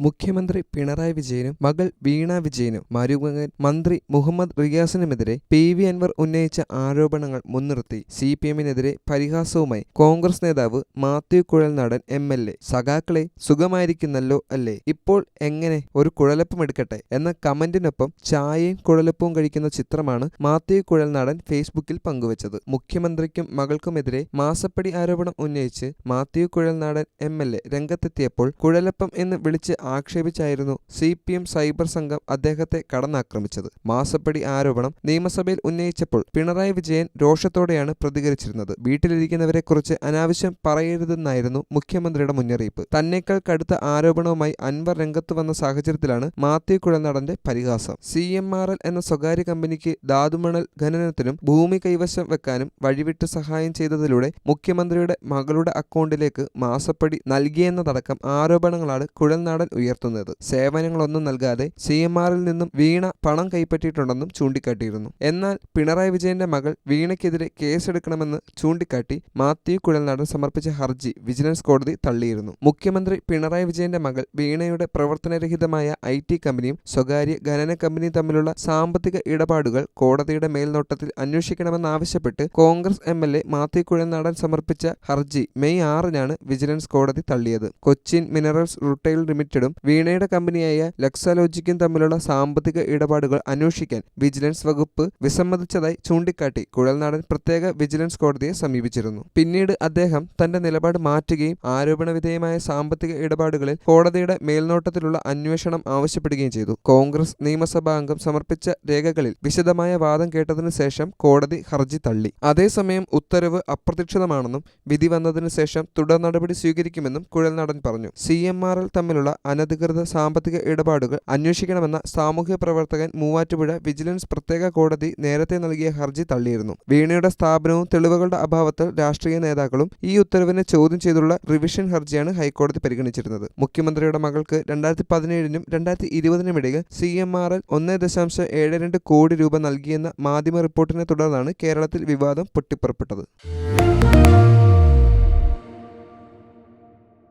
മുഖ്യമന്ത്രി പിണറായി വിജയനും മകൾ വീണ വിജയനും മരുമകൻ മന്ത്രി മുഹമ്മദ് റിയാസിനുമെതിരെ പി വി അൻവർ ഉന്നയിച്ച ആരോപണങ്ങൾ മുൻനിർത്തി സി പി എമ്മിനെതിരെ പരിഹാസവുമായി കോൺഗ്രസ് നേതാവ് Mathew Kuzhalnadan M L A സഖാക്കളെ സുഖമായിരിക്കുന്നല്ലോ അല്ലേ? ഇപ്പോൾ എങ്ങനെ ഒരു കുഴലപ്പം എടുക്കട്ടെ? എന്ന കമന്റിനൊപ്പം ചായയും കുഴലപ്പവും കഴിക്കുന്ന ചിത്രമാണ് മാത്യു കുഴൽനാടൻ ഫേസ്ബുക്കിൽ പങ്കുവച്ചത്. മുഖ്യമന്ത്രിക്കും മകൾക്കുമെതിരെ മാസപ്പടി ആരോപണം ഉന്നയിച്ച് Mathew Kuzhalnadan M L A രംഗത്തെത്തിയപ്പോൾ കുഴലപ്പം എന്ന് വിളിച്ച് ആക്ഷേപിച്ചായിരുന്നു സി പി എം സൈബർ സംഘം അദ്ദേഹത്തെ കടന്നാക്രമിച്ചത്. മാസപ്പടി ആരോപണം നിയമസഭയിൽ ഉന്നയിച്ചപ്പോൾ പിണറായി വിജയൻ രോഷത്തോടെയാണ് പ്രതികരിച്ചിരുന്നത്. വീട്ടിലിരിക്കുന്നവരെക്കുറിച്ച് അനാവശ്യം പറയരുതെന്നായിരുന്നു മുഖ്യമന്ത്രിയുടെ മുന്നറിയിപ്പ്. തന്നേക്കാൾ കടുത്ത ആരോപണവുമായി അൻവർ രംഗത്ത് വന്ന സാഹചര്യത്തിലാണ് മാത്യു കുഴൽനാടന്റെ പരിഹാസം. സി എം ആർ എൽ എന്ന സ്വകാര്യ കമ്പനിക്ക് ധാതുമണൽ ഖനനത്തിനും ഭൂമി കൈവശം വെക്കാനും വഴിവിട്ട് സഹായം ചെയ്തതിലൂടെ മുഖ്യമന്ത്രിയുടെ മകളുടെ അക്കൗണ്ടിലേക്ക് മാസപ്പടി നൽകിയെന്നതടക്കം ആരോപണങ്ങളാണ് കുഴൽനാടൻ ഉയർത്തുന്നത്. സേവനങ്ങളൊന്നും നൽകാതെ സി എം ആറിൽ നിന്നും വീണ പണം കൈപ്പറ്റിയിട്ടുണ്ടെന്നും ചൂണ്ടിക്കാട്ടിയിരുന്നു. എന്നാൽ പിണറായി വിജയന്റെ മകൾ വീണയ്ക്കെതിരെ കേസെടുക്കണമെന്ന് ചൂണ്ടിക്കാട്ടി മാത്യു കുഴൽനാടൻ സമർപ്പിച്ച ഹർജി വിജിലൻസ് കോടതി തള്ളിയിരുന്നു. മുഖ്യമന്ത്രി പിണറായി വിജയന്റെ മകൾ വീണയുടെ പ്രവർത്തനരഹിതമായ ഐ ടി കമ്പനിയും സ്വകാര്യ ഖനന കമ്പനിയും തമ്മിലുള്ള സാമ്പത്തിക ഇടപാടുകൾ കോടതിയുടെ മേൽനോട്ടത്തിൽ അന്വേഷിക്കണമെന്നാവശ്യപ്പെട്ട് Congress M L A Mathew Kuzhalnadan സമർപ്പിച്ച ഹർജി മെയ് ആറിനാണ് വിജിലൻസ് കോടതി തള്ളിയത്. കൊച്ചിൻ മിനറൽസ് റിട്ടെയിൽ ലിമിറ്റഡും വീണയുടെ കമ്പനിയായ ലക്സാലോജിക്കും തമ്മിലുള്ള സാമ്പത്തിക ഇടപാടുകൾ അന്വേഷിക്കാൻ വിജിലൻസ് വകുപ്പ് വിസമ്മതിച്ചതായി ചൂണ്ടിക്കാട്ടി കുഴൽനാടൻ പ്രത്യേക വിജിലൻസ് കോടതിയെ സമീപിച്ചിരുന്നു. പിന്നീട് അദ്ദേഹം തന്റെ നിലപാട് മാറ്റുകയും ആരോപണ വിധേയമായ സാമ്പത്തിക ഇടപാടുകളിൽ കോടതിയുടെ മേൽനോട്ടത്തിലുള്ള അന്വേഷണം ആവശ്യപ്പെടുകയും ചെയ്തു. കോൺഗ്രസ് നിയമസഭാ അംഗം സമർപ്പിച്ച രേഖകളിൽ വിശദമായ വാദം കേട്ടതിനു ശേഷം കോടതി ഹർജി തള്ളി. അതേസമയം ഉത്തരവ് അപ്രതീക്ഷിതമാണെന്നും വിധി വന്നതിനു ശേഷം തുടർ നടപടി സ്വീകരിക്കുമെന്നും കുഴൽനാടൻ പറഞ്ഞു. സി തമ്മിലുള്ള അനധികൃത സാമ്പത്തിക ഇടപാടുകൾ അന്വേഷിക്കണമെന്ന സാമൂഹ്യ പ്രവർത്തകൻ മൂവാറ്റുപുഴ വിജിലൻസ് പ്രത്യേക കോടതി നേരത്തെ നൽകിയ ഹർജി തള്ളിയിരുന്നു. വീണയുടെ സ്ഥാപനവും തെളിവുകളുടെ അഭാവത്തിൽ രാഷ്ട്രീയ നേതാക്കളും ഈ ഉത്തരവിനെ ചോദ്യം ചെയ്തുള്ള റിവിഷൻ ഹർജിയാണ് ഹൈക്കോടതി പരിഗണിച്ചിരുന്നത്. മുഖ്യമന്ത്രിയുടെ മകൾക്ക് രണ്ടായിരത്തി പതിനേഴിനും രണ്ടായിരത്തി ഇരുപതിനും ഇടയിൽ സി എം ആർ എൽ ഒന്ന് ദശാംശം ഏഴ് രണ്ട് കോടി രൂപ നൽകിയെന്ന മാധ്യമ റിപ്പോർട്ടിനെ തുടർന്നാണ് കേരളത്തിൽ വിവാദം പൊട്ടിപ്പുറപ്പെട്ടത്.